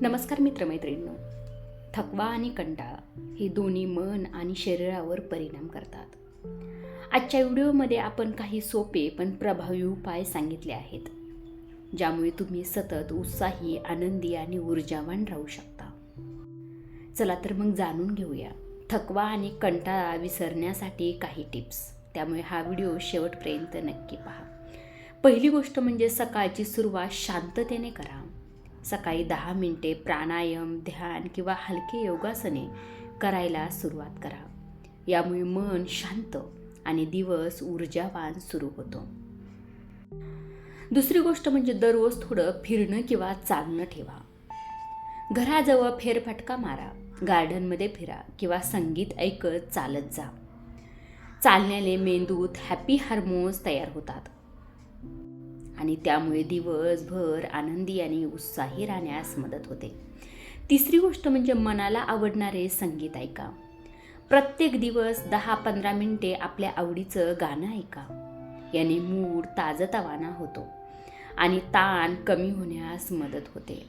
नमस्कार मित्रमैत्रिणींनो. थकवा आणि कंटाळा हे दोन्ही मन आणि शरीरावर परिणाम करतात. आजच्या व्हिडिओमध्ये आपण काही सोपे पण प्रभावी उपाय सांगितले आहेत ज्यामुळे तुम्ही सतत उत्साही आनंदी आणि ऊर्जावान राहू शकता. चला तर मग जाणून घेऊया. थकवा आणि कंटाळा विसरण्यासाठी काही टिप्स. त्यामुळे हा व्हिडिओ शेवटपर्यंत नक्की पहा. पहिली गोष्ट म्हणजे सकाळची सुरुवात शांततेने करा. सकाळी दहा मिनटे प्राणायाम ध्यान किंवा हलके योगासने करायला सुरुवात करा. यामुळे मन शांत आणि दिवस ऊर्जावान सुरू होतो. दुसरी गोष्ट म्हणजे दररोज थोडं फिरणं किंवा चालणं ठेवा. घराजवळ फेरफटका मारा गार्डनमध्ये फिरा किंवा संगीत ऐकत चालत जा. चालण्याने मेंदूत हॅपी हार्मोन्स तयार होतात. आणि त्यामुळे दिवसभर आनंदी आणि उत्साही राहण्यास मदत होते. तिसरी गोष्ट म्हणजे मनाला आवडणारे संगीत ऐका. प्रत्येक दिवस दहा पंधरा मिनिटे आपल्या आवडीचं गाणं ऐका. याने मूड ताजतवाना होतो आणि ताण कमी होण्यास मदत होते.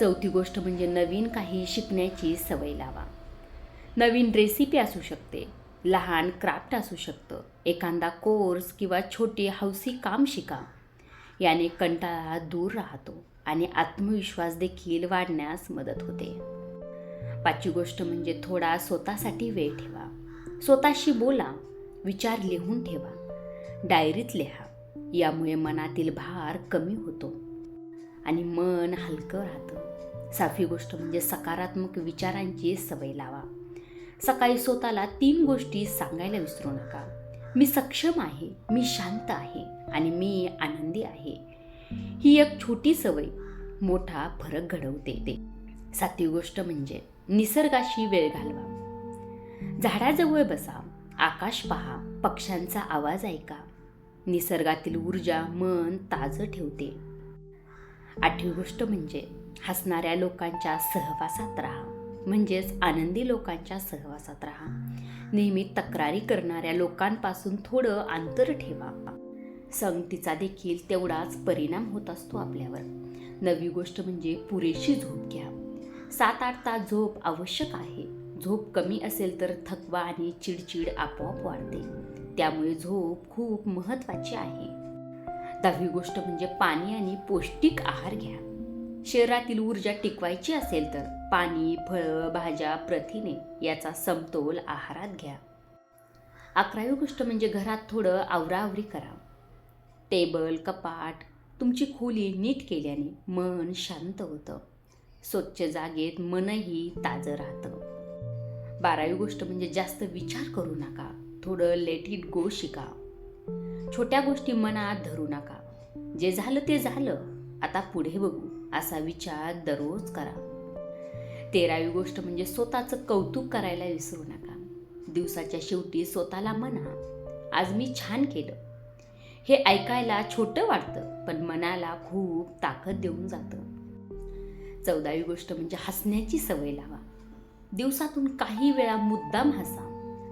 चौथी गोष्ट म्हणजे नवीन काही शिकण्याची सवय लावा. नवीन रेसिपी असू शकते लहान क्राफ्ट असू शकतं एखादा कोर्स किंवा छोटे हौसी काम शिका. याने कंटाळा दूर राहतो आणि आत्मविश्वास देखील वाढण्यास मदत होते. पाचवी गोष्ट म्हणजे थोडा स्वतःसाठी वेळ ठेवा. स्वतःशी बोला विचार लिहून ठेवा डायरीत लिहा यामुळे मनातील भार कमी होतो आणि मन हलकं राहतं. साफी गोष्ट म्हणजे सकारात्मक विचारांची सवय लावा. सकाळी स्वतःला तीन गोष्टी सांगायला विसरू नका. मी सक्षम आहे मी शांत आहे. आणि मी आनंदी आहे. ही एक छोटी सवय मोठा फरक घडवते ते. सातवी गोष्ट म्हणजे निसर्गाशी वेळ घालवा. झाडाजवळ बसा आकाश पहा पक्ष्यांचा आवाज ऐका. निसर्गातील ऊर्जा मन ताजं ठेवते. आठवी गोष्ट म्हणजे हसणाऱ्या लोकांच्या सहवासात राहा. म्हणजेच आनंदी लोकांच्या सहवासात राहा. नेहमी तक्रारी करणाऱ्या लोकांपासून थोडं अंतर ठेवा. संगतीचा देखील तेवढाच परिणाम होत असतो आपल्यावर. नवी गोष्ट म्हणजे पुरेशी झोप घ्या. सात आठ तास झोप आवश्यक आहे. झोप कमी असेल तर थकवा आणि चिडचिड आपोआप वाढते. त्यामुळे झोप खूप महत्त्वाची आहे. दहावी गोष्ट म्हणजे पाणी आणि पौष्टिक आहार घ्या. शरीरातील ऊर्जा टिकवायची असेल तर पाणी फळं भाज्या प्रथिने याचा समतोल आहारात घ्या. अकरावी गोष्ट म्हणजे घरात थोडं आवराआवरी करा. टेबल कपाट तुमची खोली नीट केल्याने मन शांत होतं. स्वच्छ जागेत मनही ताजं राहतं. बारावी गोष्ट म्हणजे जास्त विचार करू नका. थोडं लेट इट गो शिका. छोट्या गोष्टी मनात धरू नका. जे झालं ते झालं. आता पुढे बघू. असा विचार दररोज करा. तेरावी गोष्ट म्हणजे स्वतःचं कौतुक करायला विसरू नका. दिवसाच्या शेवटी स्वतःला म्हणा आज मी छान केलं. हे ऐकायला छोटं वाटतं पण मनाला खूप ताकद देऊन जातं. चौदावी गोष्ट म्हणजे हसण्याची सवय लावा. दिवसातून काही वेळा मुद्दाम हसा.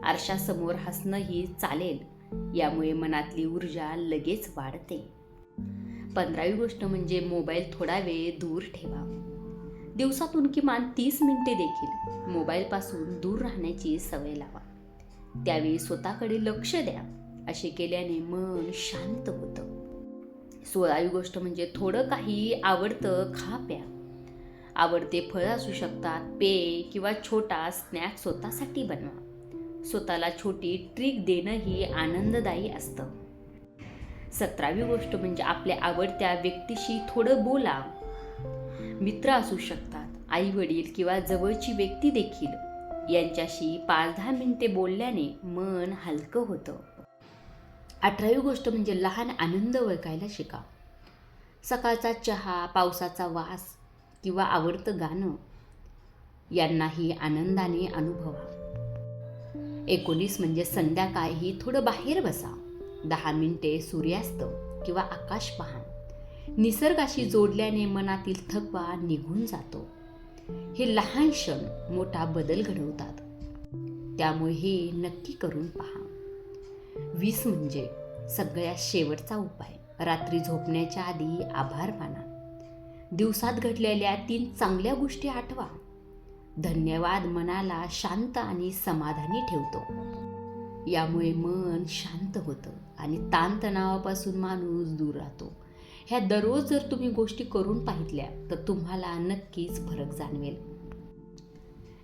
आरशासमोर हसणंही चालेल यामुळे मनातली ऊर्जा लगेच वाढते. पंधरावी गोष्ट म्हणजे मोबाईल थोडा वेळ दूर ठेवा. दिवसातून किमान तीस मिनिटे देखील मोबाईलपासून दूर राहण्याची सवय लावा. त्यावेळी स्वतःकडे लक्ष द्या. असे केल्याने मन शांत होतं. सोळावी गोष्ट म्हणजे थोडं काही आवडतं खा प्या आवडते फळं असू शकतात पेय किंवा छोटा स्नॅक स्वतःसाठी बनवा. स्वतःला छोटी ट्रिक देणंही आनंददायी असतं. सतरावी गोष्ट म्हणजे आपल्या आवडत्या व्यक्तीशी थोडं बोला. मित्र असू शकतात आई वडील किंवा जवळची व्यक्ती देखील. यांच्याशी पाच दहा मिनिटे बोलल्याने मन हलकं होतं. अठरावी गोष्ट म्हणजे लहान आनंद ओळखायला शिका. सकाळचा चहा पावसाचा वास किंवा आवडतं गाणं यांनाही आनंदाने अनुभवा. एकोणीस म्हणजे संध्याकाळी थोडं बाहेर बसा. दहा मिनिटे सूर्यास्त किंवा आकाश पहा. निसर्गाशी जोडल्याने मनातील थकवा निघून जातो. हे लहान क्षण मोठा बदल घडवतात. त्यामुळे हे नक्की करून पहा. वीस म्हणजे सगळ्यात शेवटचा उपाय. रात्री झोपण्याच्या आधी आभार माना. दिवसात घडलेल्या तीन चांगल्या गोष्टी आठवा. धन्यवाद मनाला शांत आणि समाधानी ठेवतो. यामुळे मन शांत होतं आणि ताणतणावापासून माणूस दूर राहतो. ह्या दररोज जर तुम्ही गोष्टी करून पाहितल्या तर तुम्हाला नक्कीच फरक जाणवेल.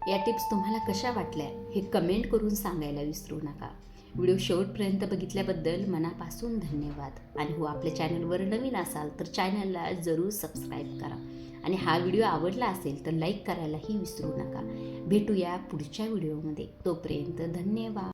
या टिप्स तुम्हाला कशा वाटल्या हे कमेंट करून सांगायला विसरू नका. व्हिडिओ शेवटपर्यंत बघितल्याबद्दल मनापासून धन्यवाद. आणि हो आपल्या चॅनलवर नवीन असाल तर चॅनलला जरूर सबस्क्राईब करा. आणि हा व्हिडिओ आवडला असेल तर लाईक करायलाही विसरू नका. भेटूया पुढच्या व्हिडिओमध्ये. तोपर्यंत धन्यवाद.